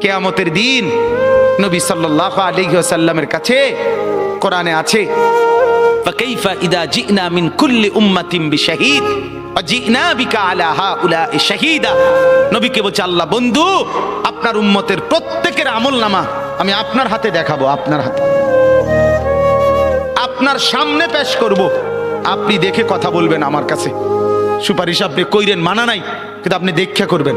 কেয়ামতের দিন নবী সাল্লাহ আলিহাসাল্লামের কাছে কোরআনে আছে فكيف إذا جئنا من كل أمة بشهيد وجئنا بك على هؤلاء شهيدا নবীকে বলছে আল্লাহ বন্ধু আপনার উম্মতের প্রত্যেকের আমল নামা আমি আপনার হাতে দেখাবো আপনার হাতে আপনার সামনে পেশ করব আপনি দেখে কথা বলবেন আমার কাছে সুপারিশ আপনি কইরেন মানা নাই কিন্তু আপনি দেখে করবেন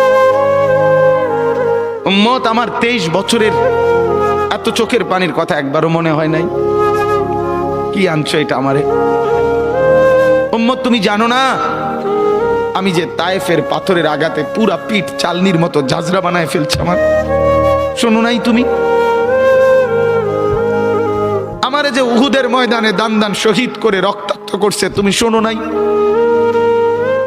উম্মত আমার তেইশ বছরের। এত চোখের পানির কথা একবারও মনে হয় নাই। কি আনছো এটা আমারে? উম্মত, তুমি জানো না? আমি যে তায়েফের পাথরের আঘাতে পুরা পিঠ চালনির মতো জাজরা বানায় ফেলছে আমার। শোনো নাই তুমি? আমারে যে উহুদের ময়দানে দান দান শহীদ করে রক্তাক্ত করছে, তুমি শোনো নাই?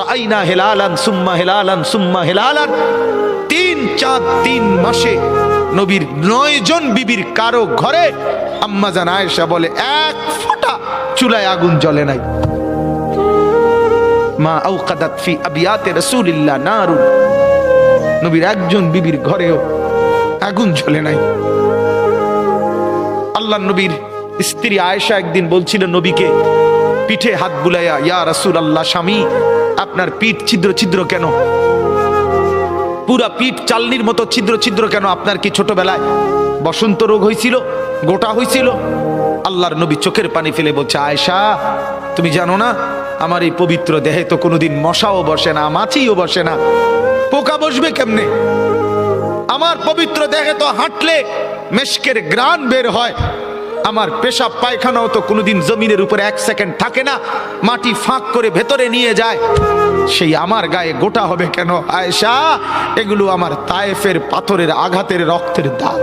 রাইনা হেলালান সুম্মা হেলালান সুম্মা হেলালান। তিন চাঁদ, তিন মাসে নবীর নয় জন বিবির কারও ঘরে আম্মাজান আয়েশা বলে, এক ফোঁটা চুলায় আগুন জ্বলে নাই। মা আউকাদাত ফি আবিয়াতে রাসূলিল্লাহ নারুন। নবীর একজন বিবির ঘরেও আগুন জ্বলে নাই। আল্লাহ নবীর স্ত্রী আয়েশা একদিন বলছিলেন নবীকে পিঠে হাত বুলাইয়া, ইয়া রাসুল আল্লাহ স্বামী, আপনার পিঠ ছিদ্র ছিদ্র কেন? পুরা পিঠ চালনির মতো ছিদ্র ছিদ্র কেন? আপনার কি ছোটবেলায় বসন্ত রোগ হয়েছিল গোটা হয়েছিল আল্লাহর নবী চোখের পানি ফেলে বলছে, আয়েশা, তুমি জানো না, আমার এই পবিত্র দেহে তো কোনোদিন মশাও বসে না, মাছিও বসে না। পোকা বসবে কেমনে? আমার পবিত্র দেহে তো হাঁটলে মেশকের গ্রান বের হয়। আমার পেশাব পায়খানাও তো কোনোদিন জমিনের উপরে এক সেকেন্ড থাকে না। মাটি ফাঁক করে ভেতরে নিয়ে যায়। সেই আমার গায়ে গোটা হবে কেন? আয়েশা, এগুলো আমার তায়েফের পাথরের আঘাতের রক্তের দাগ।